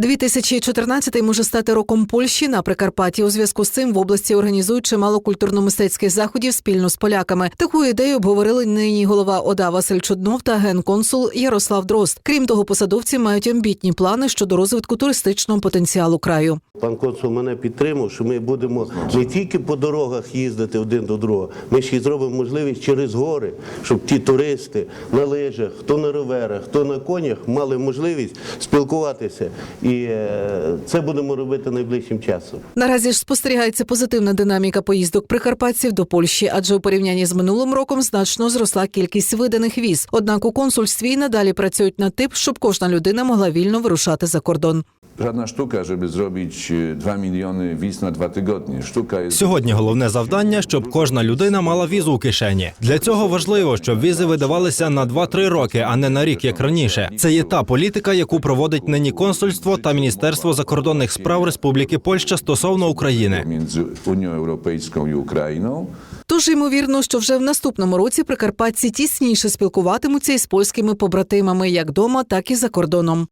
2014 може стати роком Польщі на Прикарпатті. У зв'язку з цим в області організують чимало культурно-мистецьких заходів спільно з поляками. Таку ідею обговорили нині голова ОДА Василь Чуднов та генконсул Ярослав Дрозд. Крім того, посадовці мають амбітні плани щодо розвитку туристичного потенціалу краю. Пан консул мене підтримав, що ми будемо не тільки по дорогах їздити один до другого, ми ще й зробимо можливість через гори, щоб ті туристи на лижах, хто на роверах, хто на конях мали можливість спілкуватися. І е, це будемо робити найближчим часом. Наразі ж спостерігається позитивна динаміка поїздок прикарпатців до Польщі, адже у порівнянні з минулим роком значно зросла кількість виданих віз. Однак у консульстві надалі працюють над тим, щоб кожна людина могла вільно вирушати за кордон. Sztuka, żeby zrobić e, 2 miliony wiz na dwa tygodnie. Sztuka jest Сьогодні головне завдання, щоб кожна людина мала візу у кишені. Для цього важливо, щоб візи видавалися на 2-3 роки, а не на рік, як раніше. Це є та політика, яку проводить нині консульство та Міністерство закордонних справ Республіки Польща стосовно України. między Unią Europejską i Ukrainą. Тож ймовірно, що вже в наступному році прикарпатці тісніше спілкуватимуться із польськими побратимами як дома, так і за кордоном.